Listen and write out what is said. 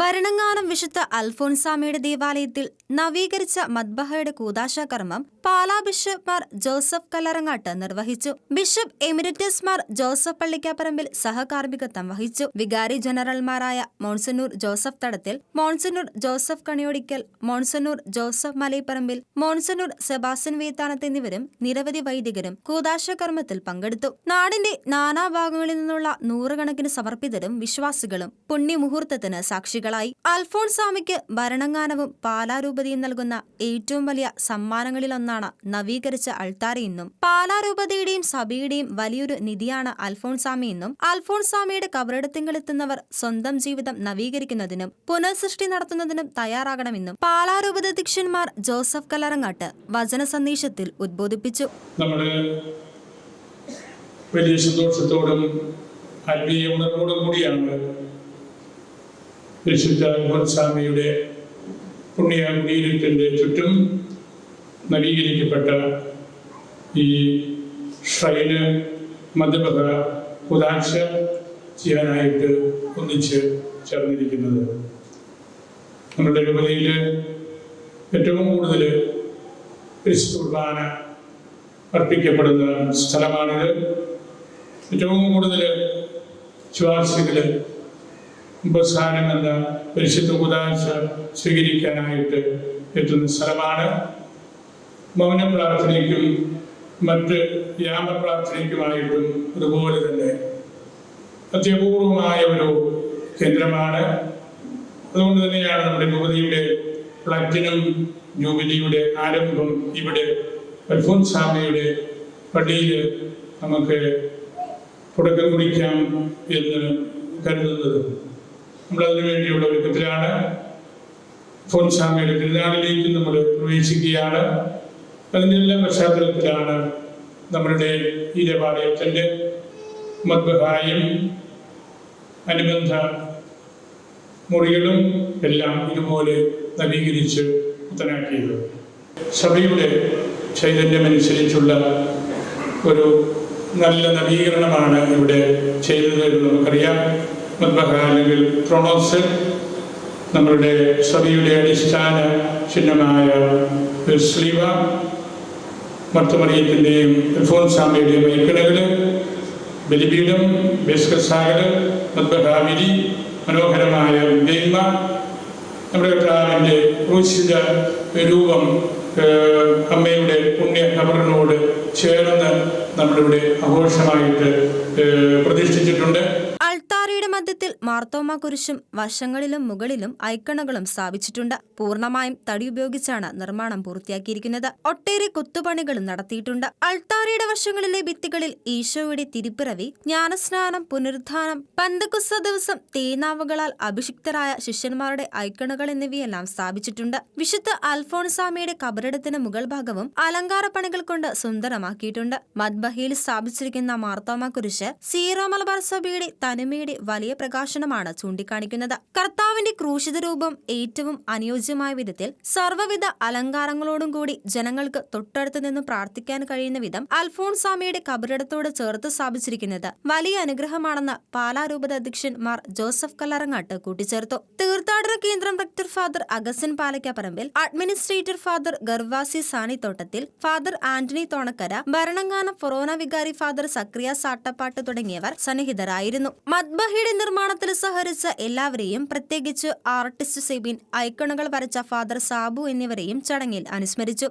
ഭരണങ്ങാനം വിശുദ്ധ അൽഫോൻസാമയുടെ ദേവാലയത്തിൽ നവീകരിച്ച മദ്ബഹയുടെ കൂതാശ കർമ്മം പാലാ ബിഷപ്പ് മാർ ജോസഫ് കല്ലറങ്ങാട്ട് നിർവഹിച്ചു. Bishop emeritus Mar Joseph Pallikkaparampil സഹകാർമ്മികത്വം വഹിച്ചു. വികാരി ജനറൽമാരായ monsignor Joseph Thadathil monsignor Joseph Kaniyodickal monsignor Joseph Malayapparampil monsignor Sebastian Vethanath എന്നിവരും നിരവധി വൈദികരും കൂതാശ കർമ്മത്തിൽ പങ്കെടുത്തു. നാടിന്റെ നാനാഭാഗങ്ങളിൽ നിന്നുള്ള നൂറുകണക്കിന് സമർപ്പിതരും വിശ്വാസികളും പുണ്യമുഹൂർത്തത്തിന് സാക്ഷികളായി അൽഫോൺസാമിക്ക് ഭരണങ്ങാനവും പാലാരൂപതയും നൽകുന്ന ഏറ്റവും വലിയ സമ്മാനങ്ങളിലൊന്നാണ് നവീകരിച്ച അൾത്താരയെന്നും പാലാരൂപതയുടെയും സഭയുടെയും വലിയൊരു നിധിയാണ് അൽഫോൺസാമയെന്നും അൽഫോൺസാമിയുടെ കബറിടത്തിങ്കിലെത്തുന്നവർ സ്വന്തം ജീവിതം നവീകരിക്കുന്നതിനും പുനഃസൃഷ്ടി നടത്തുന്നതിനും തയ്യാറാകണമെന്നും പാലാരൂപത അധ്യക്ഷന്മാർ ജോസഫ് കലറങ്ങാട്ട് വചന സന്ദേശത്തിൽ ഉദ്ബോധിപ്പിച്ചു. നമ്മുടെ വലിയ സന്തോഷത്തോടും ആത്മീയ ഉണർവോടും കൂടിയാണ് പരിശുദ്ധ സ്വാമിയുടെ പുണ്യ കുടീരത്തിന്റെ ചുറ്റും നവീകരിക്കപ്പെട്ട ഈ ഷ്രൈന് മദ്യപക കുതാശ ചെയ്യാനായിട്ട് ഒന്നിച്ച് ചേർന്നിരിക്കുന്നത്. നമ്മുടെ രൂപതയിൽ ഏറ്റവും കൂടുതൽ കുർബാന അർപ്പിക്കപ്പെടുന്ന സ്ഥലമാണിത്. ഏറ്റവും കൂടുതൽ വിശ്വാസികൾ ഉപസ്ഥാനം എന്ന പരിശുദ്ധ കുതാശ സ്വീകരിക്കാനായിട്ട് എത്തുന്ന സ്ഥലമാണ്. മൗന പ്രാർത്ഥനയ്ക്കും മറ്റ് യാമ പ്രാർത്ഥനയ്ക്കുമായിട്ടും അതുപോലെ തന്നെ അത്യപൂർവമായ ഒരു കേന്ദ്രമാണ്. അതുകൊണ്ട് തന്നെയാണ് നമ്മുടെ യുവതിയുടെ പ്ലാറ്റിനം ജൂബിലിയുടെ ആരംഭം ഇവിടെ അൽഫോൻസാമയുടെ പള്ളിയിൽ നമുക്ക് തുടക്കം കുറിക്കാം എന്ന് കരുതുന്നത്. നമ്മളതിനു വേണ്ടിയുള്ള ഒരുക്കത്തിലാണ് ഫോൻസാമയുടെ തിരുനാളിലേക്ക് നമ്മൾ പ്രവേശിക്കുകയാണ്. അതിന്റെ എല്ലാ പശ്ചാത്തലത്തിലാണ് നമ്മളുടെ ഈ ദേവാലയത്തിന്റെ മദ്ബഹായും അനുബന്ധ മുറികളും എല്ലാം ഇതുപോലെ നവീകരിച്ച് പുത്തനാക്കിയത് സഭയുടെ ചൈതന്യമനുസരിച്ചുള്ള ഒരു നല്ല നവീകരണമാണ് ഇവിടെ ചെയ്തത് എന്ന് നമുക്കറിയാം. അല്ലെങ്കിൽ പ്രൊണോസ് നമ്മളുടെ സഭയുടെ അടിസ്ഥാന ചിഹ്നമായ സ്ലീവ മർത്തമറിയത്തിന്റെയും അൽഫോൻസാമയുടെയും ഐക്കണകൾ ബലിപീഠം ബേസ്കസാഗർ മദ്ബഹാവിരി മനോഹരമായ വെയ്മ നമ്മുടെ കർത്താവിന്റെ ക്രൂശിത രൂപം അമ്മയുടെ പുണ്യ ഖബറിനോട് ചേർന്ന് നമ്മളിവിടെ ആഘോഷമായിട്ട് പ്രതിഷ്ഠിച്ചിട്ടുണ്ട്. അൾത്താരയുടെ മാർത്തോമ കുരിശും വശങ്ങളിലും മുകളിലും ഐക്കണുകളും സ്ഥാപിച്ചിട്ടുണ്ട്. പൂർണമായും തടി ഉപയോഗിച്ചാണ് നിർമ്മാണം പൂർത്തിയാക്കിയിരിക്കുന്നത്. ഒട്ടേറെ കൊത്തുപണികളും നടത്തിയിട്ടുണ്ട്. അൾത്താരയുടെ വശങ്ങളിലെ ഭിത്തികളിൽ ഈശോയുടെ തിരുപ്പിറവി ജ്ഞാനസ്നാനം പുനരുദ്ധാനം പന്തക്കുസ ദിവസം തേനാവുകളാൽ അഭിഷിക്തരായ ശിഷ്യന്മാരുടെ ഐക്കണുകൾ എന്നിവയെല്ലാം സ്ഥാപിച്ചിട്ടുണ്ട്. വിശുദ്ധ അൽഫോൺസാമിയുടെ കബറിടത്തിന് മുകൾ ഭാഗവും അലങ്കാര പണികൾ കൊണ്ട് സുന്ദരമാക്കിയിട്ടുണ്ട്. മദ്ബഹയിൽ സ്ഥാപിച്ചിരിക്കുന്ന മാർത്തോമ കുരിശ് സീറോ മലബാർ സഭയുടെ തനിമയുടെ വലിയ പ്രകാശനമാണ് ചൂണ്ടിക്കാണിക്കുന്നത്. കർത്താവിന്റെ ക്രൂശിത രൂപം ഏറ്റവും അനുയോജ്യമായ വിധത്തിൽ സർവവിധ അലങ്കാരങ്ങളോടും കൂടി ജനങ്ങൾക്ക് തൊട്ടടുത്ത് നിന്ന് പ്രാർത്ഥിക്കാൻ കഴിയുന്ന വിധം അൽഫോൺസാമിയുടെ കബറിടത്തോട് ചേർത്ത് സ്ഥാപിച്ചിരിക്കുന്നത് വലിയ അനുഗ്രഹമാണെന്ന് പാലാരൂപത അധ്യക്ഷൻ മാർ ജോസഫ് കല്ലറങ്ങാട്ട് കൂട്ടിച്ചേർത്തു. തീർത്ഥാടന കേന്ദ്രം rector father Augustine Parampil administrator father Gervasis Sanithottathil father Antony Thonakkara Bharananganam forane വികാരി ഫാദർ സക്രിയ സാട്ടപ്പാട്ട് തുടങ്ങിയവർ സന്നിഹിതരായിരുന്നു. മദ്ബഹയുടെ നിർമ്മാണത്തിൽ സഹകരിച്ച എല്ലാവരെയും പ്രത്യേകിച്ച് ആർട്ടിസ്റ്റ് സെബിൻ ഐക്കണുകൾ വരച്ച ഫാദർ സാബു എന്നിവരെയും ചടങ്ങിൽ അനുസ്മരിച്ചു.